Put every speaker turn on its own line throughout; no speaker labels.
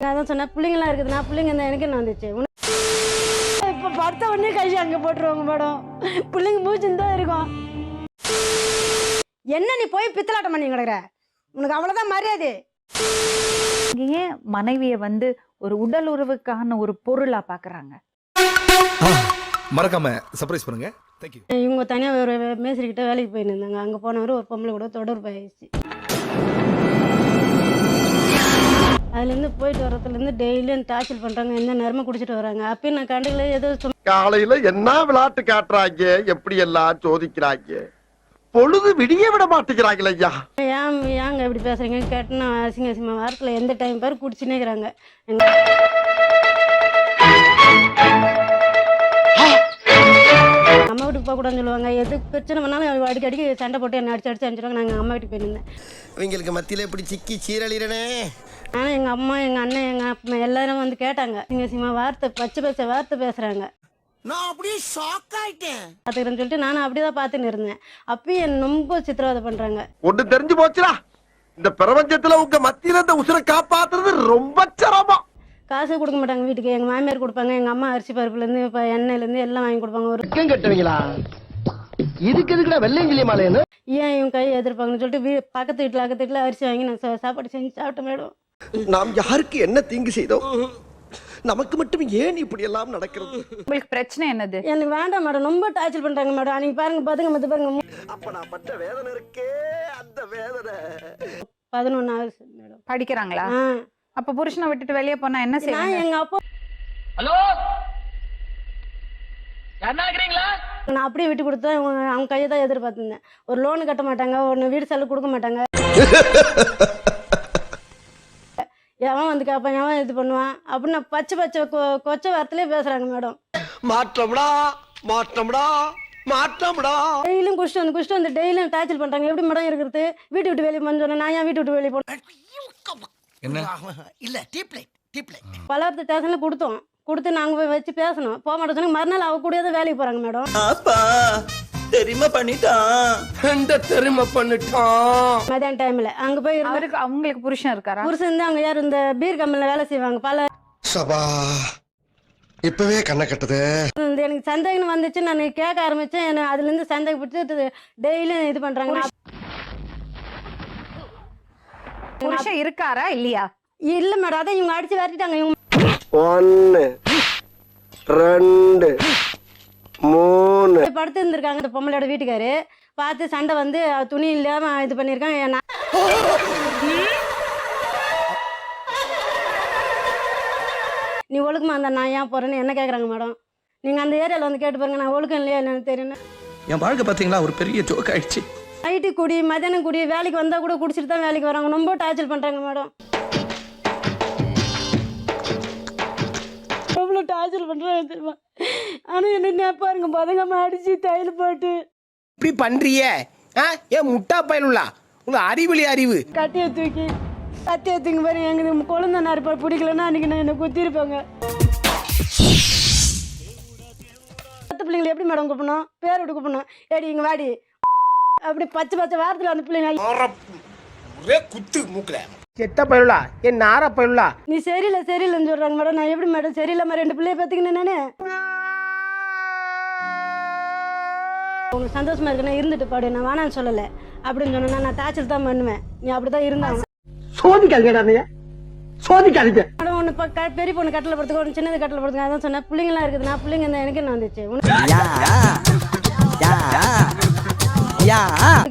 நான் அதான் சொன்னேன் பிள்ளைங்களாம் இருக்குதுண்ணா பிள்ளைங்க இருந்தால் எனக்கு என்ன வந்துச்சு? இப்போ படுத்த உடனே கை அங்கே போட்டுருவாங்க மேடம். பிள்ளைங்க மூச்சுன்னு தான் இருக்கும். என்ன நீ போய் பித்தலாட்டம் பண்ணி கிடக்குற? உனக்கு அவ்வளோதான் மரியாதை.
இங்க ஏன் மனைவியை வந்து ஒரு உடல் உறவுக்கான ஒரு பொருளா பாக்குறாங்க.
மறக்காம சர்ப்ரைஸ் பண்ணுங்க. தேங்க்யூ
இவங்க தனியாக ஒரு மேஸ்திரிக்கிட்ட வேலைக்கு போயின்னு இருந்தாங்க அங்கே போனவர் ஒரு பொம்பளை கூட தொடர்பு ஆயிடுச்சு. அதுலேருந்து போயிட்டு வரத்துலேருந்து டெய்லியும் டார்ச்சர் பண்ணுறாங்க எந்த நேரமும் குடிச்சிட்டு வராங்க அப்பயும் நான் கண்டுக்கல ஏதோ
காலையில என்ன விளையாட்டு காட்டுறாங்க எப்படி எல்லாம் சோதிக்கிறாங்க? பொழுது விடிய விட மாட்டேங்கிறாங்களே ஐயா.
ஏன் ஏங்க இப்படி பேசுறீங்க? கேட்டேன்னா அசிங்க அசிங்கமாக வாரத்தில் எந்த டைம் பேர் குடிச்சுனே இருக்கிறாங்க. அம்மா வீட்டுக்கு போகக்கூடாதுன்னு சொல்லுவாங்க. எது பிரச்சனை பண்ணாலும் அடிக்கடி அடிக்கடி சண்டை போட்டு என்ன அடிச்சு அடிச்சு அனுப்பிச்சிடுவாங்க நாங்கள் அம்மா வீட்டுக்கு போயிருந்தேன்
இவங்களுக்கு மத்தியில இப்படி சிக்கி சீரழிறனே?
ஆனால் எங்கள் அம்மா எங்கள் அண்ணன் எங்கள் அப்பா எல்லாரும் வந்து கேட்டாங்க. அசிங்க அசிங்கமாக வார்த்தை பச்சை பச்சை வார்த்தை பேசுகிறாங்க
நான் அப்படியே ஷாக் ஆயிட்டேன்.
பார்த்துக்கிறேன்னு சொல்லிட்டு நானும் அப்படி தான் பார்த்துன்னு இருந்தேன். அப்பயும் என்னை ரொம்ப சித்திரவதை பண்ணுறாங்க
ஒண்ணு தெரிஞ்சு போச்சுடா. இந்த பிரபஞ்சத்துல உங்க மத்தியில இந்த உசுரை காப்பாத்துறது ரொம்ப சிரமம்.
காசு கொடுக்க மாட்டாங்க வீட்டுக்கு. எங்கள் மாமியார் கொடுப்பாங்க எங்கள் அம்மா அரிசி பருப்புலேருந்து இப்போ எண்ணெயிலேருந்து எல்லாம் வாங்கி கொடுப்பாங்க. ஒரு
வெக்கம் கட்டுவீங்களா? இதுக்கு எதுக்குடா வெள்ளையங்கிலி மாலையன்னு
ஏன் இவங்க கை எதிர்ப்பாங்கன்னு சொல்லிட்டு வீ பக்கத்து வீட்டில் பக்கத்து வீட்டில் அரிசி வாங்கி நான் சா- சாப்பாடு செஞ்சு சாப்பிட்ட மேடம்
நாம் யாருக்கு என்ன தீங்கு செய்தோம் நமக்கு மட்டும் ஏன் இப்படி எல்லாம் நடக்கிறது?
உங்களுக்கு பிரச்சனை என்னது?
எனக்கு வேண்டாம் மேடம். ரொம்ப டார்ச்சர் பண்ணுறாங்க மேடம். அன்றைக்கி பாருங்க பாத்துங்க மற்ற பாருங்க
அப்ப நான் பட்ட வேதனை இருக்கே அந்த வேதனை.
பதினொன்று ஆகுது மேடம்.
படிக்கிறாங்களா?
ஆ.
அப்ப புருஷனை விட்டுட்டு வெளியே போனா என்ன
நான்
செய்வாங்க?
எங்கள் அப்பா
ஹலோ?
நான் அப்படியே விட்டு கொடுத்தா இவங்க அவங்க கையை தான் எதிர்பார்த்துருந்தேன். ஒரு லோனு கட்ட மாட்டாங்க ஒன்று வீடு செலவு கொடுக்க மாட்டாங்க. எவன் வந்து கேட்பான் எவன் இது பண்ணுவான் அப்படின்னு பச்சை பச்சை கொ- கொச்சை வார்த்தையிலே பேசுகிறாங்க மேடம்
மாற்றம்டா மாற்றம்டா மாற்றம்டா.
டெய்லியும் குஷ்டு வந்து குஷ்டு வந்து டெய்லியும் டார்ச்சர் பண்ணுறாங்க எப்படி மேடம் இருக்கிறது? வீட்டு விட்டு வெளியே போன்னு சொன்னேன். நான் ஏன் வீட்டு விட்டு வெளியே போனேன்?
என்ன?
இல்ல டீப்லைட் டீப்லைட்
பலவரத்து ஸ்டேஷனில் கொடுத்தோம். கொடுத்து நாங்கள் போய் வச்சு பேசணும். போக மாட்டோம் சொன்னாங்க மறுநாள் அவ கூடயே தான் வேலைக்கு போகிறாங்க மேடம்
அப்பா. தெரியுமா பண்ணிட்டான்.
இந்த தெரிமை பண்ணிட்டான்?
மதியான டைமில் அங்கே போய் இருந்து
அவருக்கு அவங்களுக்கு புருஷன் இருக்காரா?
புருஷன் வந்து அவங்க யார் இந்த பீர் கம்பெனியில் வேலை செய்வாங்க. பல
சபா இப்பவே கண்ணை கட்டுது.
இந்த எனக்கு சந்தேகம் வந்துச்சு. நான் கேட்க ஆரம்பித்தேன் என்ன அதுலேருந்து சந்தேகப்பட்டு டெய்லியும் இது பண்ணுறாங்க
புருஷன் இருக்காரா இல்லையா?
இல்லை மேடம் அதான் இவங்க அடித்து விரட்டிட்டாங்க. இவங்க
ஒன்னு ரெண்டு மூணு.
படுத்து இருந்திருக்காங்க இந்த பொம்பளையோட வீட்டுக்காரு. பார்த்து சண்டை வந்து துணி இல்லாமல் இது பண்ணியிருக்காங்க நான் நீ ஒழுக்கமா இருந்தா நான் ஏன் போகிறேன்னு என்ன கேட்குறாங்க மேடம்? நீங்கள் அந்த ஏரியாவில் வந்து கேட்டு பாருங்க நான் ஒழுக்கம் இல்லையா என்னன்னு தெரியும்
என் வாழ்க்கை பாத்தீங்களா ஒரு பெரிய ஜோக் ஆயிடுச்சு.
நைட்டு குடி மதியானம் குடி வேலைக்கு வந்தால் கூட குடிச்சிட்டு தான் வேலைக்கு வராங்க. ரொம்ப டார்ச்சர் பண்ணுறாங்க மேடம். எவ்வளோ டார்ச்சர் பண்ணுறாங்க தெரியுமா? ஆனால் என்ன பாருங்க பதங்கம்மா அடித்து தையல் போட்டு.
இப்படி பண்றிய? ஏன் முட்டா பயனுள்ளா உங்க அறிவிலி அறிவு.
கட்டியை தூக்கி கத்தியை தூக்கி பாருங்க எங்களுக்கு குழந்தை நறுப்பா பிடிக்கலன்னா அன்றைக்கி நான் என்னை குத்திருப்பேங்க. பத்து பிள்ளைங்களை எப்படி மேடம் கூப்பிடணும்? பேர் விட்டு கூப்பிடணும். ஏடி இங்கே வாடி. அப்படி பச்சை பச்சை வாரத்தில் அந்த பிள்ளைங்க
ஒரே குத்து மூக்கல. செத்த பயனுள்ளா என் நார பயனுள்ளா
நீ சரியில்லை சரியில்லைன்னு சொல்கிறாங்க மேடம். நான் எப்படி மேடம்? சரியில்லாம ரெண்டு பிள்ளைய பார்த்துக்கினேன் நானே. உங்களுக்கு சந்தோஷமா இருக்குன்னா இருந்துட்டு பாடு. நான் வேணான்னு சொல்லலை. அப்படின்னு சொன்னா நான் டார்ச்சர் தான் பண்ணுவேன். நீ அப்படி தான் இருந்தாங்க.
சோதிக்காதீங்கடா நீ சோதிக்காதீங்க.
மேடம் ஒன்று பெரிய பொண்ணு கட்டில் படுத்துக்க சின்னது கட்டில் படுத்துக்க அதான் சொன்னேன். பிள்ளைங்களாம் இருக்குது நான் பிள்ளைங்க இருந்தால் எனக்கு என்ன வந்துச்சு?
யா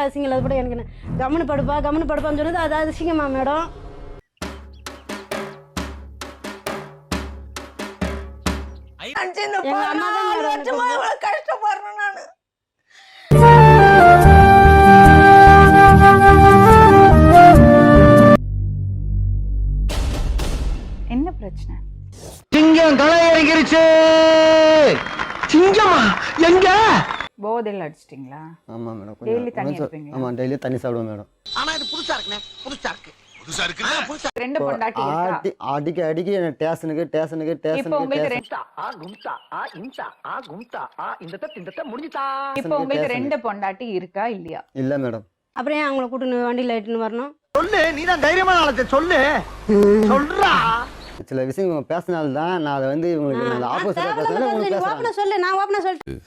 அசிங்கம் இல்லாத கூட எனக்கு என்ன? கம்முனு படுப்பா கம்முனு படுப்பான்னு சொன்னது அது அசிங்கமா மேடம்? எங்க அம்மா தான் மேடம்
போதையில் அடிச்சிட்டிங்களா?
ஆமா மேடம்
Daily தண்ணி
கொஞ்சம்
எடுப்பீங்களா?
ஆமா டெய்லி தண்ணி சாப்பிடுவேன் மேடம்.
ஆனா இது புதுசா இருக்குண்ணே புதுசா இருக்கு.
ரெண்டு பொண்டாட்டி இருக்கா?
ஆடி அடிக்க அடிக்க டேஷனுக்கு டேஷனுக்கு டேஷனுக்கு
ரெண்டு பொண்டாட்டி இல்லையா?
இல்ல மேடம்.
அப்புறம் ஏன் அவங்கள கூட்டின்னு வண்டியில் இட்டுன்னு வரணும்?
சொல்லு நீ தான் தைரியமான ஆளத்தை சொல்லு. சொல்றா.
சில விஷயம் இவங்க பேசினால தான். நான் அதை வந்து இவங்களுக்கு நான் ஆப்போசிட்டாக பேசுறேன் உங்களுக்கு
ஓப்பனா
பேசுறேன்
சொல்லு நான் ஓப்பனா சொல்லிட்டேன்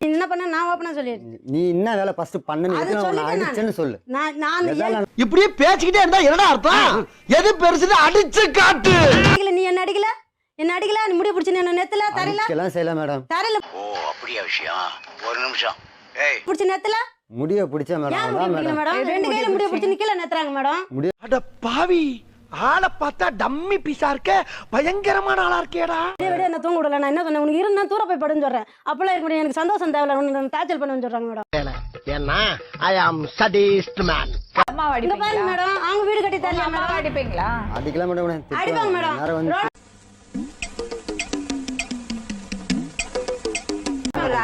நீ என்ன பண்ண நான் ஓப்பனா சொல்லிடுறேன்
நீ என்ன வேலை ஃபர்ஸ்ட் பண்ணு
அது
நான்
சொல்லிட்டேன்
அடிச்சேன்னு சொல்லு.
நான் நான்
எதால
இப்படியே பேசிக்கிட்டே இருந்தா என்னடா அர்த்தம்? எது பெருசுன்னு அடிச்சு காட்டு.
அடிக்கல நீ என்ன அடிக்கல? என்ன அடிக்கல? நீ முடி பிடிச்சி என்ன நெத்துல தரையில?
அடிக்கலாம் செய்யல மேடம்.
தரையில
ஓ அப்படியா விஷயம். ஒரு நிமிஷம். ஏய்.
பிடிச்சி நெத்துல?
முடிய பிடிச்ச மேடம்
பிடிக்கல
மேடம்.
மேடம்? ரெண்டு கையில முடிய பிடிச்சி நிக்கல நெத்துறாங்க மேடம்.
அட பாவி ஆளை பார்த்தா டம்மி பீஸா இருக்க பயங்கரமான ஆளா இருக்கேடா.
விட என்ன தூங்க விடல நான் என்ன சொன்னேன்? உனக்கு இருந்தா தூர போய் படுன்னு சொல்றேன். அப்பெல்லாம் இருக்க முடியும் எனக்கு சந்தோஷம் தேவையில்ல உனக்கு டார்ச்சல் பண்ணுன்னு சொல்றாங்க மேடம்.
ஏன்னா ஐ ஆம் சடிஸ்ட் மேன்
அம்மா அடிப்பீங்களா?
மேடம் அவங்க வீடு கட்டி தரல
அம்மாவை
மேடம்.
அடிப்பீங்களா?
அடிக்கலாம் மேடம்
அடிப்பாங்க மேடம்.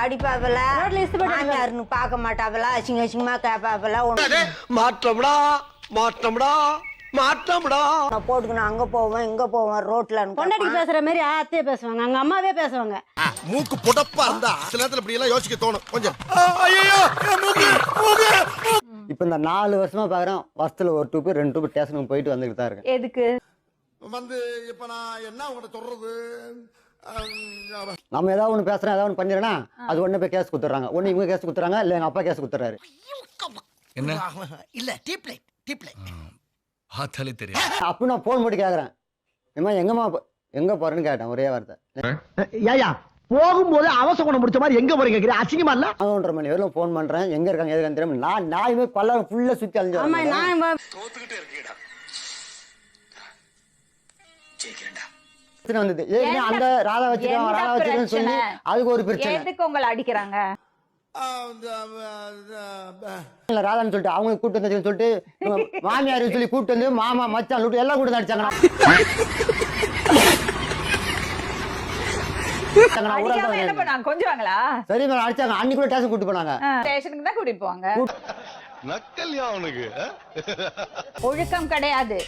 அடிப்பாவல
ரோட்ல இஷ்டப்பட்டு
மாமியாருன்னு பார்க்க மாட்டாவல அசிங்க அசிங்கமா கேட்பாவல உன்னை
மாற்றம்டா மாற்றம்டா மாற்றம்டா.
போட்டுக்கணும். அங்க போவேன் இங்க போவேன் ரோட்ல
பொண்டாட்டி பேசுற மாதிரி அத்தையே பேசுவாங்க. அங்க அம்மாவே பேசுவாங்க.
மூக்கு புடப்பா இருந்தா சில நேரத்துல இப்படி எல்லாம் யோசிக்க தோணும். கொஞ்சம்.
இப்போ இந்த நாலு வருஷமா பார்க்குறேன் வருஷத்துல ஒரு டூப்பு ரெண்டு டூப்பு ஸ்டேஷனுக்கு போயிட்டு வந்துட்டு தான் இருக்கேன்.
எதுக்கு?
வந்து இப்ப நான் என்ன உங்கள்கிட்ட சொல்றது?
நம்ம ஏதாவது ஒன்று பேசுறோம் ஏதாவது ஒன்று பண்ணிடுறேன்னா அது உடனே போய் கேஸ் கொடுத்துட்றாங்க. ஒன்று இவங்க கேஸ் கொடுத்துறாங்க இல்லை எங்கள் அப்பா கேஸ் கொடுத்துறாரு
என்ன?
இல்ல டீப் லைட் டீப் லைட்
பார்த்தாலே தெரியும்.
அப்போ நான் ஃபோன் போட்டு கேட்குறேன் ஏம்மா எங்கம்மா எங்க போறேன்னு கேட்டேன் ஒரே வார்த்தை.
ஏயா போகும்போது அவசர குணம் முடிச்ச மாதிரி எங்க போறீங்க கேக்குறீங்க? அசிங்கமா இல்ல?
பதினொன்றரை மணி வரையிலும் ஃபோன் பண்றேன். எங்க இருக்காங்க எதுக்கான்னு தெரியாம நான் நாயுமே பல்ல ஃபுல்லா சுத்தி அழிஞ்சு
ஆமா நான் வ-
பிரச்சனை வந்தது. ஏற்கனவே அந்த ராதா வச்சிருக்கோம் ராதா வச்சிருக்கேன்னு சொல்லி? அதுக்கு ஒரு பிரச்சனை.
எதுக்கு உங்களை அடிக்கிறாங்க?
இல்ல ராதான்னு சொல்லிட்டு அவங்க கூட்டு வந்து சொல்லிட்டு மாமியார் சொல்லி கூட்டு வந்து மாமா மச்சான் லூட்டு எல்லாம் கூட்டு அடிச்சாங்க
கொஞ்சுவாங்களா?
சரி மேடம் அடிச்சாங்க. அன்னைக்கு கூட ஸ்டேஷன் கூட்டு போனாங்க.
ஸ்டேஷனுக்கு தான் கூட்டிட்டு போவாங்க. ஒழுக்கம் கிடையாது.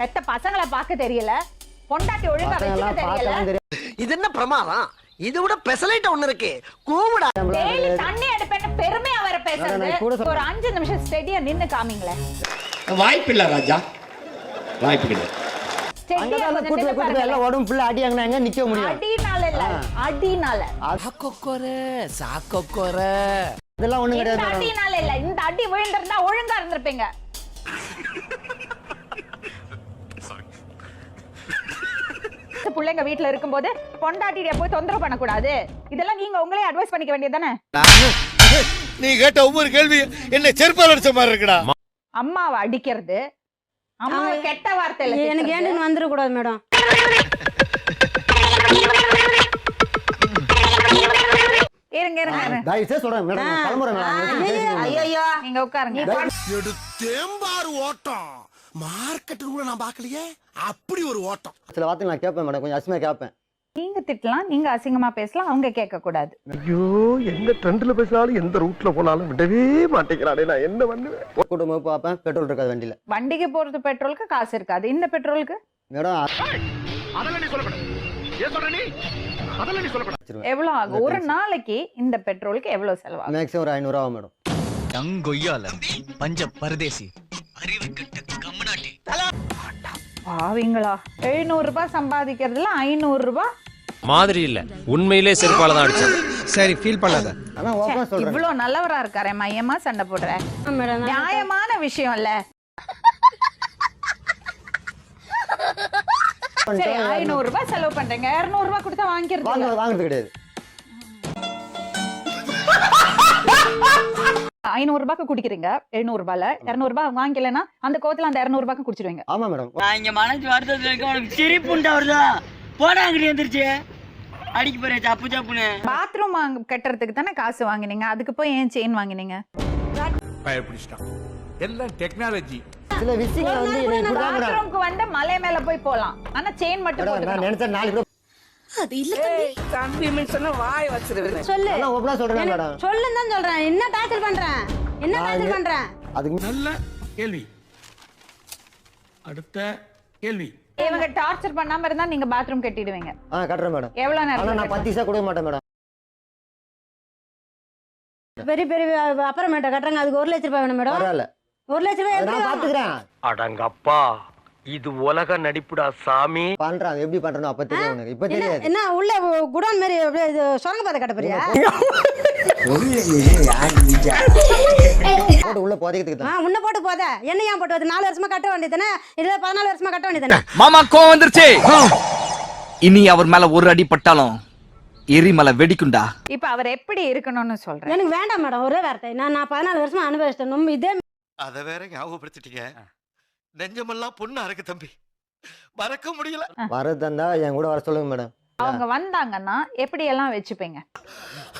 பெத்த பசங்களை பார்க்க தெரியல. பொண்டாட்டி ஒழுங்கா வச்சுக்க தெரியல.
இது என்ன பிரமாதம்? இது விட பெசலைட் ஒண்ணு இருக்கு. கூவுடா.
டெய்லி தண்ணி எடுப்பேன்னு பெருமையா வர பேசுறது. ஒரு அஞ்சு நிமிஷம் ஸ்டெடியா நின்னு
ராஜா. வாய்ப்பு
ஃபுல்லா அடி அங்கே எங்க நிக்க முடியும்
அடினால இல்ல அடினால.
இதெல்லாம் ஒண்ணும் கிடையாது.
அடினால இல்ல இந்த அடி விழுந்திருந்தா ஒழுங்கா இருந்திருப்பீங்க. பிள்ளைங்க வீட்ல இருக்கும்போது பொண்டாட்டிய போய் தொந்தரவு பண்ணக்கூடாது. இதெல்லாம் நீங்க உங்களே அட்வைஸ் பண்ணிக்க வேண்டியதுதானே?
நீ கேட்ட ஒவ்வொரு கேள்வி என்ன செருப்பால் அடிச்ச மாதிரி இருக்குடா.
அம்மாவை அடிக்கிறது. அம்மாவை கெட்ட வார்த்தையில
எனக்கு. ஏன்னு வந்துடக்கூடாது மேடம்.
இருங்க இருங்க.
தயவு செய்து சொல்றேன் மேடம். கிளம்புறேன்
ஐயோ
நீங்க உட்காருங்க.
ஓட்டம். மார்க்கெட்டு கூட நான் பார்க்கலையே? அப்படி ஒரு ஓட்டம்.
சில வார்த்தை நான் கேட்பேன் மேடம் கொஞ்சம் அசிமா கேட்பேன்.
நீங்க திட்டலாம் நீங்க அசிங்கமா பேசலாம் அவங்க கேட்க கூடாது
ஐயோ எந்த ட்ரெண்ட்ல பேசினாலும் எந்த ரூட்ல போனாலும் விடவே மாட்டேங்கிறானே நான் என்ன பண்ணுவேன்?
கூட்டம் போய் பார்ப்பேன் பெட்ரோல் இருக்காது வண்டியில.
வண்டிக்கு போறது பெட்ரோலுக்கு காசு இருக்காது. இந்த பெட்ரோலுக்கு
மேடம்
அதெல்லாம் நீ சொல்லக்கூடாது. ஏன் சொல்ற நீ? அதெல்லாம் நீ சொல்லக்கூடாது.
எவ்வளவு ஆகும்? ஒரு நாளைக்கு இந்த பெட்ரோலுக்கு எவ்வளவு செலவாகும்?
மேக்ஸிமம் ஒரு ஐநூறுவா ஆகும் மேடம்.
தங்கொய்யால பஞ்ச பரதேசி. அறிவு கட்ட கம்மநாட்டி
பாவீங்களா. எழுநூறு ரூபாய் சம்பாதிக்கிறதுல ஐநூறு ரூபாய்.
மாதிரி இல்ல. உண்மையிலே செருப்பால தான் அடிச்சது
சரி ஃபீல் பண்ணாத.
சொல்றேன்.
இவ்வளவு நல்லவரா இருக்காரே மையமா சண்டை போடுற. நியாயமான விஷயம் இல்ல. சரி ஐநூறு ரூபாய் செலவு பண்றீங்க. இருநூறு ரூபாய் கொடுத்தா வாங்கிக்கிறது
வாங்க
இல்ல.
வாங்குறது கிடையாது
ஐநூறு ரூபாய்க்கு குடிக்கிறீங்க எழுநூறு ரூபாய்ல. இருநூறு ரூபாய் வாங்கிக்கலன்னா அந்த கோவத்துல அந்த இருநூறு ரூபாய்க்கு குடிச்சிருவீங்க.
ஆமா மேடம்.
நான் இங்க மனசு வருத்தத்துல இருக்க. உனக்கு சிரிப்புண்டா வருதா போடா அங்கடி எந்திரிச்சு. அடிக்க போறேன் சப்பு சப்புன்னு.
பாத்ரூம் வாங்க கட்டுறதுக்கு தானே காசு வாங்கினீங்க. அதுக்கு போய் ஏன் செயின் வாங்கினீங்க?
பயப்பிடிச்சிட்டான் எல்லாம் டெக்னாலஜி
சில விஷயங்கள் வந்து
பாத்ரூம்க்கு வந்து மலை மேல போய் போலாம். ஆனா செயின் மட்டும்
நான் நினைச்சேன் நாளைக்கு கூட
சொல்லு.
எல்லாம் ஓப்பனா சொல்றேன் மேடம்.
சொல்லுன்னு தான் சொல்றேன். என்ன டார்ச்சர் பண்றேன்? என்ன
நான்
டார்ச்சர் பண்றேன்?
அதுக்கு
நல்ல கேள்வி. அடுத்த கேள்வி.
இவங்க டார்ச்சர் பண்ணாம இருந்தா நீங்க பாத்ரூம் கட்டிடுவீங்க.
ஆ கட்டுறேன் மேடம்.
எவ்வளவு நேரம்
நான் பத்து பைசா கொடுக்க மாட்டேன் மேடம்.
பெரிய பெரிய அப்புறமேட்ட கட்டுறாங்க. அதுக்கு ஒரு லட்ச ரூபாய் வேணும் மேடம்.
பரவாயில்ல.
ஒரு லட்சம் ரூபாய்
அதை நான்? பாத்துக்கிறேன்.
அடங்கப்பா. இது உலக நடிப்புடா சாமி.
பண்றான். எப்படி பண்றேன்னு அப்ப தெரியும் உனக்கு. இப்ப தெரியாது.
என்ன உள்ள குடோன் மாதிரி சுரங்க பாதை கட்ட போறியா?
போட்டு உள்ள புதைக்கிறதுக்கு
ஆ உன்னை போட்டு போதே. என்ன ஏன் போட்டு நாலு வருஷமா கட்ட வேண்டியதானே இல்ல பதினாலு வருஷமா கட்ட வேண்டியதானே
மாமா கோவம் வந்துருச்சு. இனி அவர் மேல ஒரு அடி பட்டாலும் எரிமலை வெடிக்குண்டா
இப்ப அவர் எப்படி இருக்கணும்னு சொல்றேன்.
எனக்கு வேண்டாம் மேடம் ஒரே வார்த்தை. நான் நான் பதினாலு வருஷமா அனுபவிச்சிட்டேன். நம்ம இதே
அத வேற ஞாபகப்படுத்திட்டீங்க. நெஞ்சமெல்லாம் பொண்ணா இருக்கு தம்பி. மறக்க முடியல.
வரது தந்தா என் கூட வர சொல்லுங்க மேடம்.
அவங்க வந்தாங்கன்னா எப்படி எல்லாம் வச்சுப்பீங்க?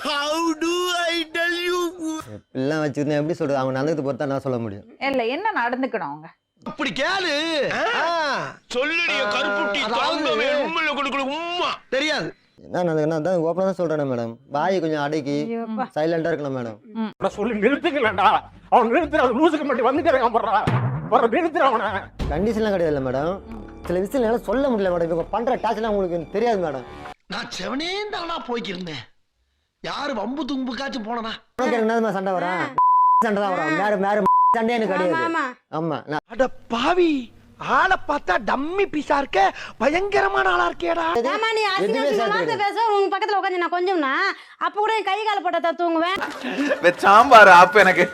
How to I tell you
எல்லாம் வச்சுருந்தேன் எப்படி சொல்றது? அவங்க நல்லது பொறுத்தா நான் சொல்ல முடியும்.
இல்ல என்ன நடந்துக்கணும் அவங்க?
அப்படி கேளு. சொல்லுடைய கருப்புட்டி உம்மா. தெரியாது.
என்ன நல்லதுன்னா தான் ஓப்பனாக தான் சொல்றேன் மேடம். வாயை கொஞ்சம் அடக்கி. சைலண்டா இருக்கணும் மேடம்.
சொல்லி நிறுத்துக்கலடா அவன் நிறுத்துற லூசுக்கு மட்டும் வந்துட்டு போடுறான் நிறுத்துற அவனை.
கண்டிஷன்லாம் கிடையாது மேடம். சில விஷயம் என்னால சொல்ல முடியல மேடம். இவங்க பண்ற டாச்சர்லாம் உங்களுக்கு தெரியாது மேடம்.
நான் செவனே தானா போய்க்கிருந்தேன் யாரு வம்பு தும்புக்காச்சும் போனனா?
உனக்கு என்னதுமா சண்டை வரேன் சண்டை தான் வரும். மேற மேற சண்டை எனக்கு
ஆமா
கிடையாது.
ஆமா.
அட பாவி. ஆளை பார்த்தா டம்மி பீஸா இருக்க பயங்கரமான ஆளா இருக்கேடா.
ஆமா நீ அசிங்கமா பேச உங்க பக்கத்துல உட்காந்து நான் கொஞ்சம்னா அப்ப கூட என் கை கால போட்டா தூங்குவேன்.
சாம்பார் அப்ப எனக்கு.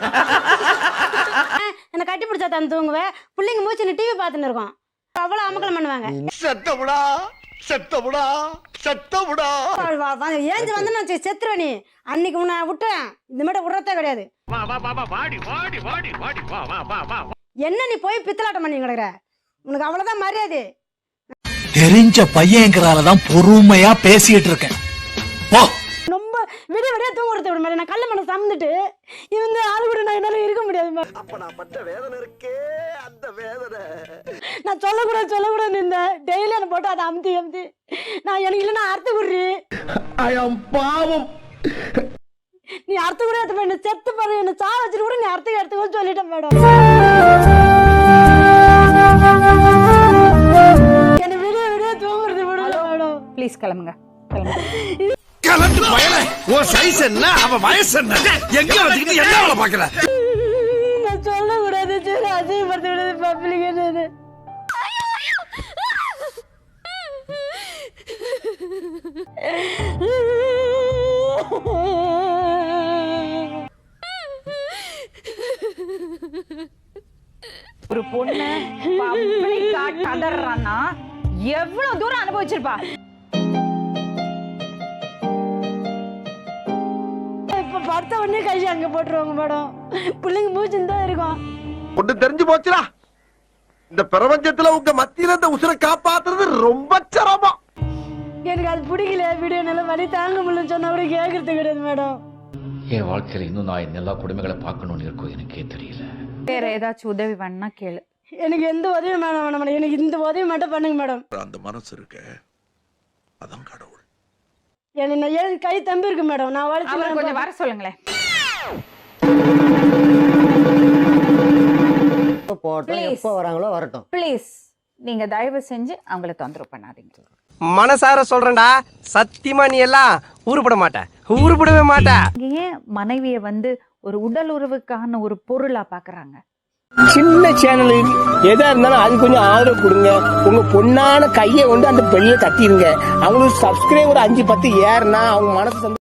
என்னை கட்டி பிடிச்சா தான் தூங்குவேன் பிள்ளைங்க மூச்சு டிவி பார்த்துன்னு இருக்கோம். அவ்வளவு அமக்கலம் பண்ணுவாங்க.
செத்தமுடா செத்தமுடா செத்தமுடா
ஏஞ்சி வந்து வச்சு செத்துருவ நீ. அன்னைக்கு உன்னை விட்டேன் இந்த மாதிரி விடுறதே கிடையாது. என்ன நீ போய் பித்தலாட்டம் பண்ணி கிடக்குற? உனக்கு அவ்வளவுதான் மரியாதை.
தெரிஞ்ச பையங்கிறாலதான் பொறுமையா பேசிட்டு இருக்கேன். போ.
ரொம்ப விடிய விடிய தூங்குறது விட மாதிரி நான் கல்ல மன சமந்துட்டு இவங்க ஆளு கூட நான் என்னால இருக்க முடியாது
அப்ப நான் பட்ட வேதனை இருக்கே அந்த வேதனை.
நான் சொல்லக்கூடாது சொல்லக்கூடாது இந்த டெய்லி என்ன போட்டு அதை அமுத்தி அமுத்தி. நான் எனக்கு இல்லைன்னா அறுத்து விடுறி
பாவம்.
நீ அறுத்து கூட எடுத்து என்ன செத்து பாரு என்ன சா வச்சுட்டு கூட நீ அறுத்து எடுத்துக்கோ சொல்லிட்டேன் மேடம்.
ப்ளீஸ் கிளம்புங்க. கிளம்புங்க.
கலந்து பயல. உன் சைஸ் என்ன? அவ வயசு என்ன? எங்க வச்சுக்கிட்டு என்ன வேலை பாக்குற
நான் சொல்லக்கூடாது சரி அசிங்கப்படுத்த விடாது பப்ளிக் என்னது
ஒரு பொண்ணு பப்ளிக்கா கதறான்னா எவ்வளவு தூரம் அனுபவிச்சிருப்பா?
உடனே கை அங்க போட்டுருவாங்க மேடம். பிள்ளைங்க மூச்சுன்னு தான் இருக்கும்.
ஒண்ணு தெரிஞ்சு போச்சுடா. இந்த பிரபஞ்சத்துல உங்க மத்தியில இந்த உசுரை காப்பாத்துறது ரொம்ப சிரமம்.
எனக்கு அது பிடிக்கல. வீடியோ நல்லா வலி தாங்க முடியலன்னு சொன்னா கூட கேட்கறது கிடையாது மேடம்.
என் வாழ்க்கையில இன்னும் நான் எல்லா கொடுமைகளை பார்க்கணும்னு இருக்கும். எனக்கே தெரியல.
வேற ஏதாச்சும் உதவி வேணா கேளு.
எனக்கு எந்த உதவியும் வேணாம் வேணாம் மேடம். எனக்கு இந்த உதவி மட்டும் பண்ணுங்க மேடம்.
அந்த மனசு இருக்க. அதான் கடவுள்.
எனக்கு நான் ஏழு கை தம்பி இருக்கு மேடம். நான் வளர்ச்சி
கொஞ்சம் வர சொல்லுங்களேன்.
போட்டோம்
Please.
எப்போ வராங்களோ வரட்டும்.
ப்ளீஸ் நீங்க தயவு செஞ்சு அவங்கள தொந்தரவு பண்ணாதீங்க.
மனசார சொல்றேன்டா சத்தியமா நீ எல்லாம் உருப்பட மாட்ட. உருப்படவே மாட்ட.
இங்க ஏன் மனைவிய வந்து ஒரு உடல் உறவுக்கான ஒரு பொருளா பாக்குறாங்க?
சின்ன சேனல். எதா இருந்தாலும் அது கொஞ்சம் ஆதரவு கொடுங்க. உங்க பொண்ணான கையை கொண்டு அந்த பெண்ணில தட்டிடுங்க அவங்களுக்கு சப்ஸ்கிரைபர் அஞ்சு பத்து ஏறுனா அவங்க மனசு